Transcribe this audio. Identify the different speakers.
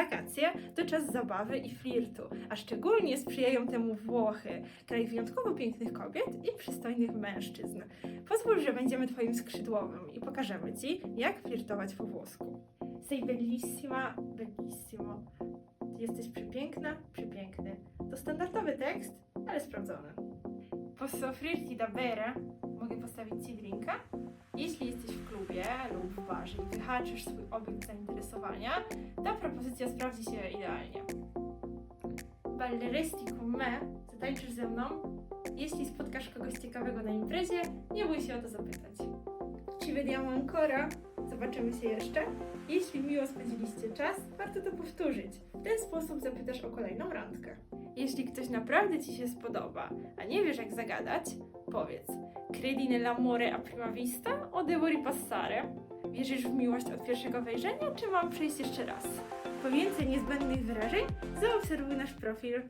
Speaker 1: Wakacje to czas zabawy i flirtu, a szczególnie sprzyjają temu Włochy, kraj wyjątkowo pięknych kobiet i przystojnych mężczyzn. Pozwól, że będziemy Twoim skrzydłowym i pokażemy Ci, jak flirtować po włosku. Sei bellissima, bellissimo. Jesteś przepiękna, przepiękny. To standardowy tekst, ale sprawdzony. Posso offrirti da bere? Mogę postawić Ci drinka? Jeśli jesteś barze i wyhaczysz swój obiekt zainteresowania, ta propozycja sprawdzi się idealnie. Balleresti con me? Zatańczysz ze mną? Jeśli spotkasz kogoś ciekawego na imprezie, nie bój się o to zapytać. Ci vediamo ancora? Zobaczymy się jeszcze? Jeśli miło spędziliście czas, warto to powtórzyć. W ten sposób zapytasz o kolejną randkę. Jeśli ktoś naprawdę Ci się spodoba, a nie wiesz jak zagadać, powiedz Credi nell'amore a prima vista o devo ripassare? Wierzysz w miłość od pierwszego wejrzenia, czy mam przejść jeszcze raz? Po więcej niezbędnych wyrażeń zaobserwuj nasz profil.